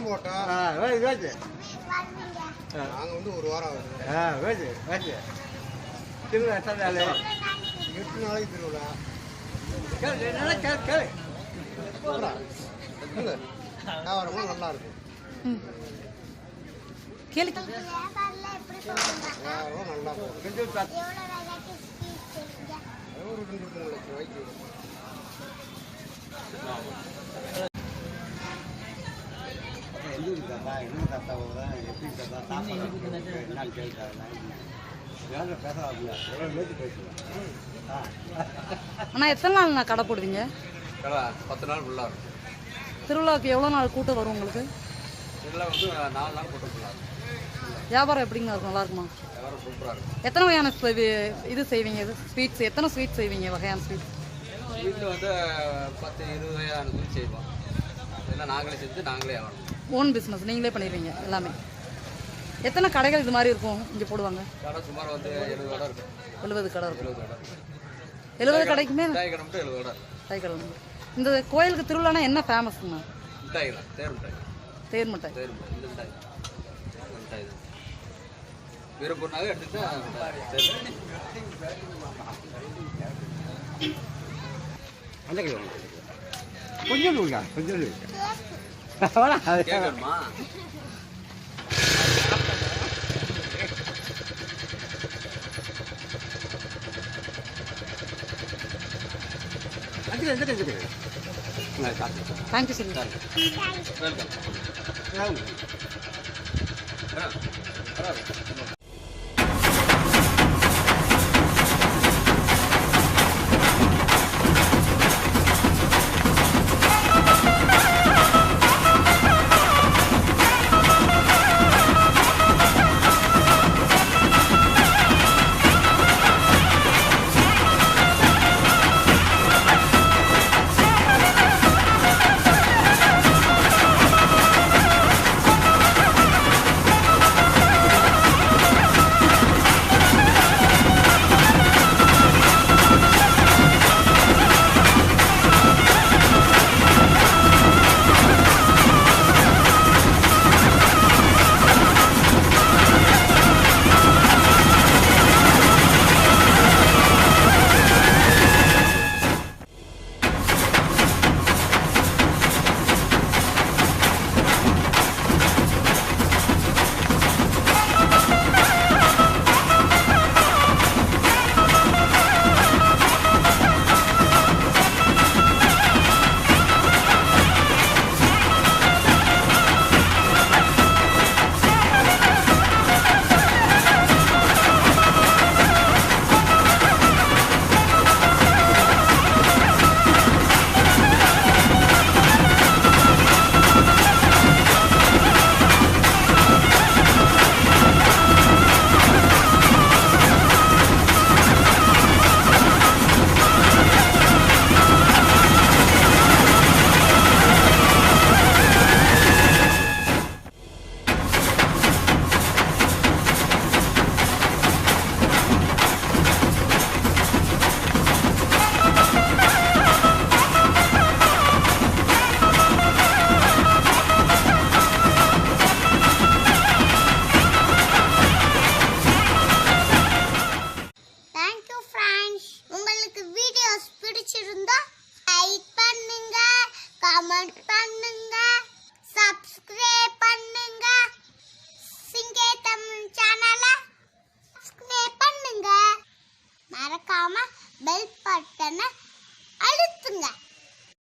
தான் போட்டோம் வேச்சு நாங்கள் வந்து ஒரு வாரம் ஆகுது. ஆ வேச்சு வேச்சு. திருவிழா எத்தனை நாள்? எட்டு நாளைக்கு திருவிழா. கேளு கேளு கேளு. வியாபாரமும் நல்லா இருக்கும் கேளு வியாபாரம் நல்லா இருக்கும் ஒரு ரெண்டு மூணு லட்சம் ரூபாய்க்கு எந்த தாத்தா. என்ன தாத்தா தான் எப்படி தாத்தா சாப்பாடு என்னால் கேட்டாங்க வேலை பேசலாம்ல எவ்வளோ நேற்று பேசுவேன் அண்ணா எத்தனை நாள் நான் கடை போடுவீங்க? கடை பத்து நாள் ஃபுல்லாக இருக்கும். திருவிழாவுக்கு எவ்வளோ நாள் கூட்டம் வரும் உங்களுக்கு? வந்து நாலு நாள் ஃபுல்லாக இருக்கும். வியாபாரம் எப்படிங்க இருக்கும்? நல்லா இருக்குமா? எத்தனை வகையான இது செய்வீங்க? இது ஸ்வீட்ஸ் எத்தனை ஸ்வீட் செய்வீங்க வகையான ஸ்வீட்ஸ்? வீட்டில் வந்து பத்து இருபது வயதான சொல்லி செய்வோம். இதெல்லாம் நாங்களே செஞ்சு நாங்களே ஆகணும். ஓன் பிஸ்னஸ் நீங்களே பண்ணிடுவீங்க எல்லாமே. எத்தனை கடைகள் இது மாதிரி இருக்கும் இங்கே போடுவாங்க? கடை சுமார் வந்து எழுபது கடை இருக்கும். எழுபது கடைக்குமே? கடை. உண்டு. இந்த கோயிலுக்கு திருவிழானா என்ன ஃபேமஸ்ங்க தேர் மிட்டாய். கொஞ்சம் கொஞ்சம் தேங்க்யூ சொல்லி வெல்கம்